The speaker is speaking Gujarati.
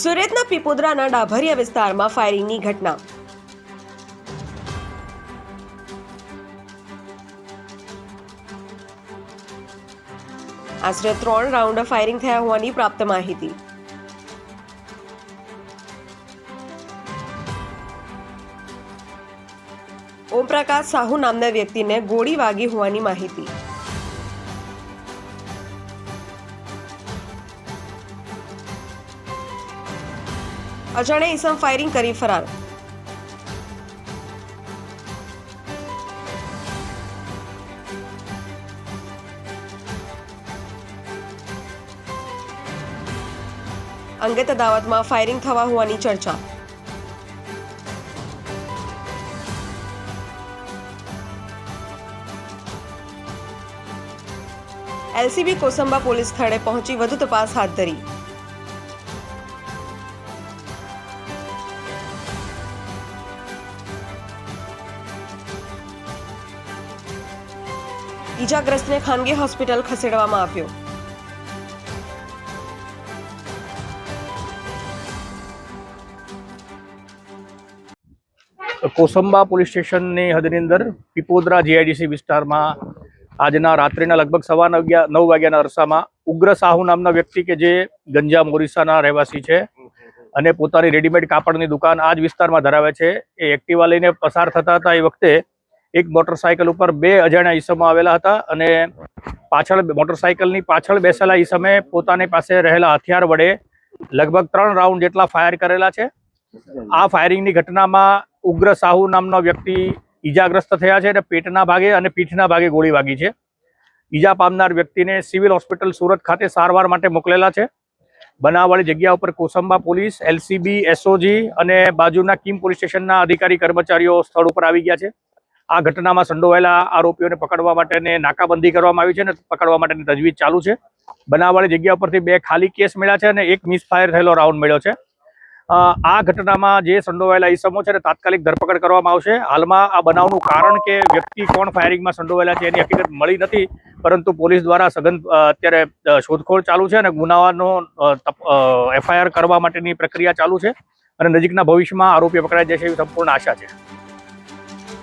સુરતના પીપોદરાના ડાભરિયા વિસ્તારમાં ફાયરિંગની ઘટના. આશરે ત્રણ રાઉન્ડ ફાયરિંગ થયા હોવાની પ્રાપ્ત માહિતી. ઓમપ્રકાશ સાહુ નામના વ્યક્તિને ગોળી વાગી હોવાની માહિતી. અજાણે ઈસમ ફાયરિંગ કરી ફરાર. અંગત અદાવતમાં ફાયરિંગ થવા હોવાની ચર્ચા. એલસીબી કોસંબા પોલીસ સ્થળે પહોંચી વધુ તપાસ હાથ ધરી. ઈજાગ્રસ્તને ખાનગી હોસ્પિટલ ખસેડવામાં આવ્યો. કોસંબા પોલીસ સ્ટેશનની હદની અંદર પીપોદરા જીઆઈડીસી વિસ્તારમાં આજના રાત્રિના લગભગ સવા નવ નવ વાગ્યાના અરસામાં ઉગ્ર સાહુ નામના વ્યક્તિ કે જે ગંજા મોરિસાના રહેવાસી છે અને પોતાની રેડીમેડ કાપડની દુકાન આ જ વિસ્તારમાં ધરાવે છે, એ એક્ટિવા લઈને પસાર થતા હતા એ વખતે એક મોટરસાયકલ ઉપર બે અજાણ્યા ઈસમો આવેલા હતા અને પાછળ મોટરસાયકલની પાછળ બેસેલા ઈસમે પોતાની પાસે રહેલા હથિયાર વડે લગભગ ત્રણ રાઉન્ડ જેટલા ફાયર કરેલા છે. આ ફાયરિંગની ઘટનામાં ઉગ્ર સાહુ નામનો વ્યક્તિ ઈજાગ્રસ્ત થયા છે અને પેટના ભાગે અને પીઠના ભાગે ગોળી વાગી છે. ઈજા પામનાર વ્યક્તિને સિવિલ હોસ્પિટલ સુરત ખાતે સારવાર માટે મોકલેલા છે. બનાવવાળી જગ્યા ઉપર કોસંબા પોલીસ, એલસીબી, એસઓજી અને બાજુના કિમ પોલીસ સ્ટેશનના અધિકારી કર્મચારીઓ સ્થળ ઉપર આવી ગયા છે. આ ઘટનામાં સંડોવાયેલા આરોપીઓને પકડવા માટેને નાકાબંધી કરવામાં આવી છે અને પકડવા માટેની તજવીજ ચાલુ છે. બનાવવાળી જગ્યા ઉપરથી બે ખાલી કેસ મળ્યા છે અને એક મિસફાયર થયેલો રાઉન્ડ મળ્યો છે. આ ઘટનામાં જે સંડોવાયેલા ઈસમો છે તાત્કાલિક ધરપકડ કરવામાં આવશે. હાલમાં આ બનાવનું કારણ કે વ્યક્તિ કોણ ફાયરિંગમાં સંડોવાયેલા છે એની હકીકત મળી નથી, પરંતુ પોલીસ દ્વારા સઘન અત્યારે શોધખોળ ચાલુ છે અને ગુનાનો એફઆઈઆર કરવા માટેની પ્રક્રિયા ચાલુ છે. અને નજીકના ભવિષ્યમાં આરોપી પકડાઈ જશે એવી સંપૂર્ણ આશા છે.